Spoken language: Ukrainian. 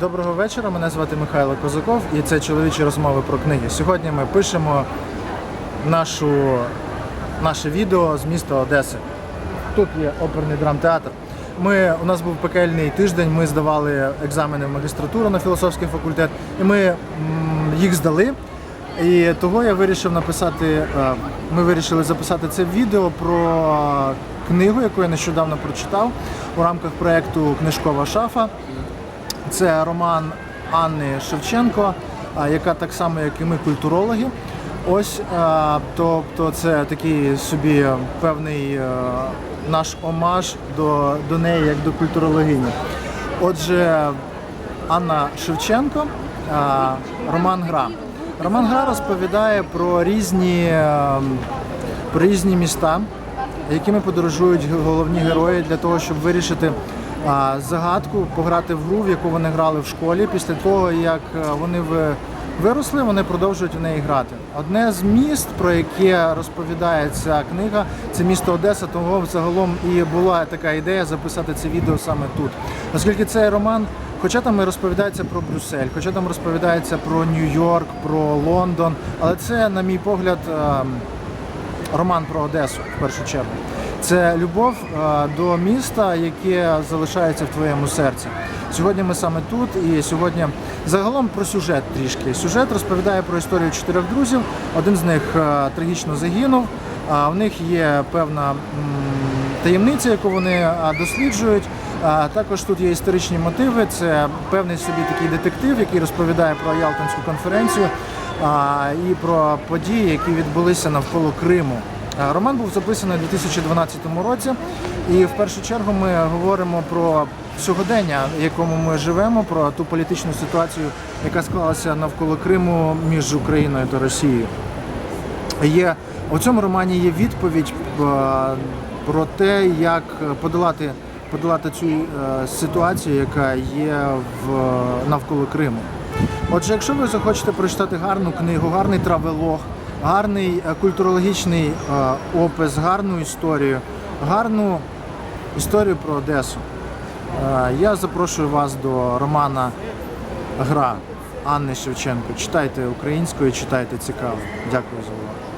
Доброго вечора. Мене звати Михайло Козаков і це чоловічі розмови про книги. Сьогодні ми пишемо нашу, наше відео з міста Одеси. Тут є оперний драмтеатр. Ми, у нас був пекельний тиждень, ми здавали екзамени в магістратуру на філософський факультет, і ми їх здали. І того я вирішив написати, е, ми вирішили записати це відео про книгу, яку я нещодавно прочитав у рамках проєкту Книжкова шафа. Це роман Анни Шевченко, яка так само, як і ми, культурологи. Ось, тобто, це такий собі певний е, наш омаж до, до неї, як до культурологині. Отже, Анна Шевченко, роман Гра. Роман Гра розповідає про різні, е, про різні міста, якими подорожують головні герої для того, щоб вирішити загадку, пограти в гру, в яку вони грали в школі. Після того, як е, вони ви- виросли, вони продовжують в неї грати. Одне з міст, про яке розповідає ця книга, це місто Одеса. Того загалом і була така ідея записати це відео саме тут. Оскільки цей роман, хоча там і розповідається про Брюссель, хоча там розповідається про Нью-Йорк, про Лондон, але це, на мій погляд, ем, роман про Одесу в першу чергу. Це любов е, до міста, яке залишається в твоєму серці. Сьогодні ми саме тут, і сьогодні загалом про сюжет трішки. Сюжет розповідає про історію чотирьох друзів. Один з них е, трагічно загинув. А в них є певна таємниця, яку вони е, досліджують. Також тут є історичні мотиви. Це певний собі такий детектив, який розповідає про Ялтинську конференцію і про події, які відбулися навколо Криму. А, Роман був записаний у 2012 році, і в першу чергу ми говоримо про сьогодення, в якому ми живемо, про ту політичну ситуацію, яка склалася навколо Криму між Україною та Росією. Є у цьому романі є відповідь е, про те, як подолати, подолати цю е, ситуацію, яка є в навколо Криму. Отже, якщо ви захочете прочитати гарну книгу, гарний травелог, гарний е, культурологічний е, опис, гарну історію, гарну історію про Одесу, е, я запрошую вас до романа Гра Анни Шевченко. Читайте українською, читайте цікаво. Дякую за увагу.